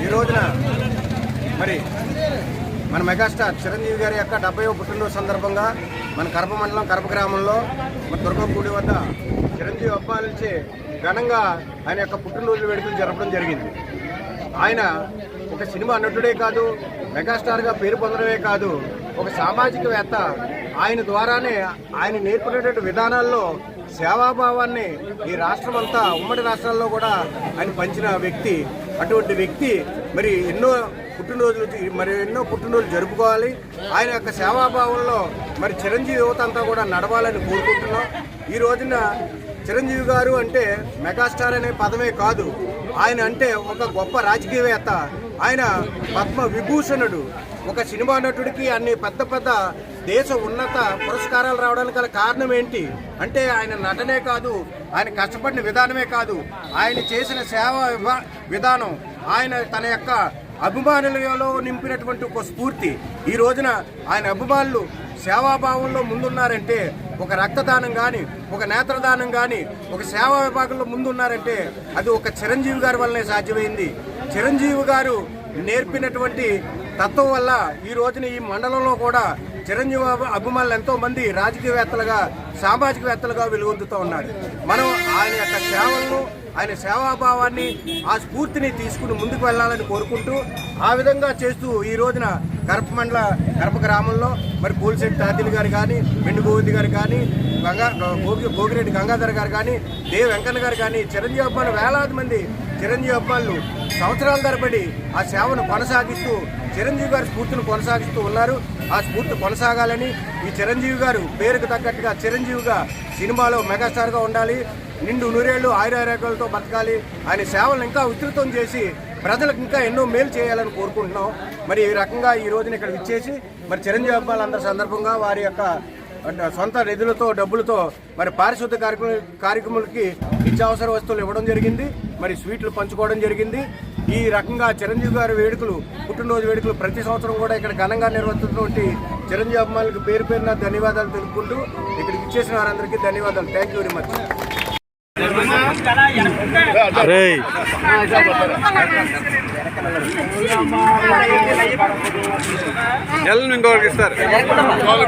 ఈ రోజున మరి మన మెగాస్టార్ చిరంజీవి గారి యొక్క డెబ్బై పుట్టినరోజు సందర్భంగా మన కరప మండలం కరప గ్రామంలో మన దుర్గగుడి వద్ద చిరంజీవి అప్పాలించి ఘనంగా ఆయన యొక్క పుట్టినరోజు వేడుకలు జరపడం జరిగింది. ఆయన ఒక సినిమా నటుడే కాదు మెగాస్టార్గా పేరు పొందడమే కాదు ఒక సామాజికవేత్త ఆయన ద్వారానే ఆయన నేర్పినటువంటి విధానాల్లో సేవాభావాన్ని ఈ రాష్ట్రం అంతా ఉమ్మడి రాష్ట్రాల్లో కూడా ఆయన పంచిన వ్యక్తి అటువంటి వ్యక్తి మరి ఎన్నో పుట్టినరోజులు మరి ఎన్నో పుట్టినరోజులు జరుపుకోవాలి. ఆయన యొక్క సేవాభావంలో మరి చిరంజీవి యువత అంతా కూడా నడవాలని కోరుకుంటున్నాం. ఈ రోజున చిరంజీవి గారు అంటే మెగాస్టార్ అనే పదమే కాదు. ఆయన అంటే ఒక గొప్ప రాజకీయవేత్త. ఆయన పద్మ విభూషణుడు. ఒక సినిమా నటుడికి అన్ని పెద్ద పెద్ద దేశ ఉన్నత పురస్కారాలు రావడానికి గల కారణం ఏంటి? అంటే ఆయన నటనే కాదు ఆయన కష్టపడిన విధానమే కాదు. ఆయన చేసిన సేవా విధానం ఆయన తన యొక్క అభిమానులలో నింపినటువంటి ఒక స్ఫూర్తి. ఈ రోజున ఆయన అభిమానులు సేవాభావంలో ముందున్నారంటే ఒక రక్తదానం కానీ ఒక నేత్రదానం కానీ ఒక సేవా విభాగంలో ముందున్నారంటే అది ఒక చిరంజీవి గారి వల్లనే సాధ్యమైంది. చిరంజీవి గారు నేర్పినటువంటి తత్వం వల్ల ఈ రోజున ఈ మండలంలో కూడా చిరంజీవి అభి- అభిమానులు ఎంతో మంది రాజకీయవేత్తలుగా సామాజికవేత్తలుగా వెలుగొందుతూ ఉన్నారు. మనం ఆయన యొక్క సేవలను ఆయన సేవాభావాన్ని ఆ స్ఫూర్తిని తీసుకుని ముందుకు వెళ్ళాలని కోరుకుంటూ ఆ విధంగా చేస్తూ ఈ రోజున కరప మండల గ్రామంలో మరి పోలిశెట్టి తాతిల్ గారు కానీ మెండు గోవింద్ గారు కానీ గంగా గోగి గోగిరెడ్డి గంగాధర్ గారు కానీ దేవ్ వెంకన్న గారు కానీ చిరంజీవి అబ్బాయిలు వేలాది మంది చిరంజీవి అబ్బాయిలు సంవత్సరాల తరబడి ఆ సేవను కొనసాగిస్తూ చిరంజీవి గారి స్ఫూర్తిని కొనసాగిస్తూ ఉన్నారు. ఆ స్ఫూర్తి కొనసాగాలని ఈ చిరంజీవి గారు పేరుకు తగ్గట్టుగా చిరంజీవిగా సినిమాలో మెగాస్టార్గా ఉండాలి. నిండు నూరేళ్ళు ఆయురారోగ్యాలతో బతకాలి. ఆయన సేవలను ఇంకా విస్తృతం చేసి ప్రజలకు ఇంకా ఎన్నో మేలు చేయాలని కోరుకుంటున్నాం. మరి ఈ రకంగా ఈ రోజున ఇక్కడ ఇచ్చేసి మరి చిరంజీవి అబ్బాయిలందరి సందర్భంగా వారి యొక్క సొంత నిధులతో డబ్బులతో మరి పారిశుద్ధ కార్యక్రమ కార్యక్రమాలకి నిత్యావసర వస్తువులు ఇవ్వడం జరిగింది. మరి స్వీట్లు పంచుకోవడం జరిగింది. ఈ రకంగా చిరంజీవి గారి వేడుకలు పుట్టినరోజు వేడుకలు ప్రతి సంవత్సరం కూడా ఇక్కడ ఘనంగా నిర్వహిస్తున్నటువంటి చిరంజీవి అభిమానులకు పేరు పేరున ధన్యవాదాలు తెలుపుకుంటూ ఇక్కడికి ఇచ్చేసిన వారందరికీ ధన్యవాదాలు. థ్యాంక్ యూ వెరీ మచ్ రేయ్ ఎల్లు ఇంకొకరికి ఇస్తారు అలాగే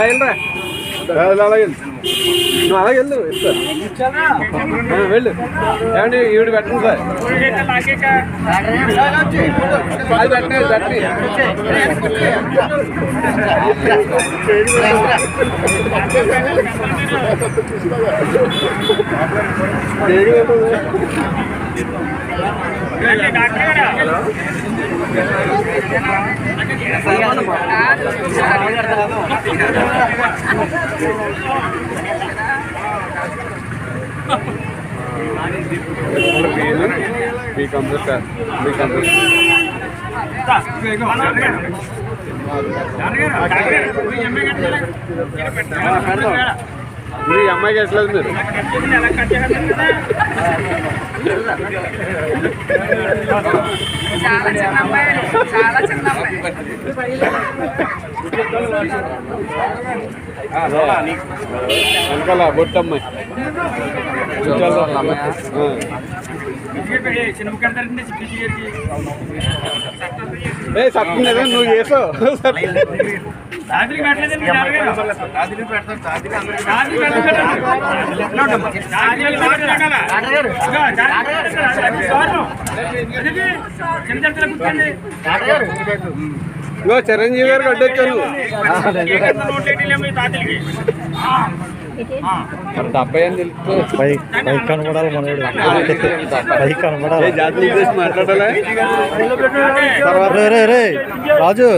వెళ్ళు. నువ్వు అలాగే వెళ్ళు వెళ్ళు ఏమండి ఈవిడ పెట్టండి సార్ అది పెట్టండి పెట్టండి మీ కంప్యూటర్ సార్ మీ కంప్యూటర్ మీ అమ్మాయికి ఎట్లేదు మీరు. చాలా చిన్న అమ్మాయి చాలా చిన్న అమ్మాయి వెనకాల బొట్టమ్మాయి ఏ సత్యం లేదా నువ్వు చేసావు. చిరంజీవి గారికి అడ్డొచ్చాను డెబ్బై అని తెలుసు. పై పై కనబడాలి మనోడు పై కనబడాలి. రే రే రే రాజు.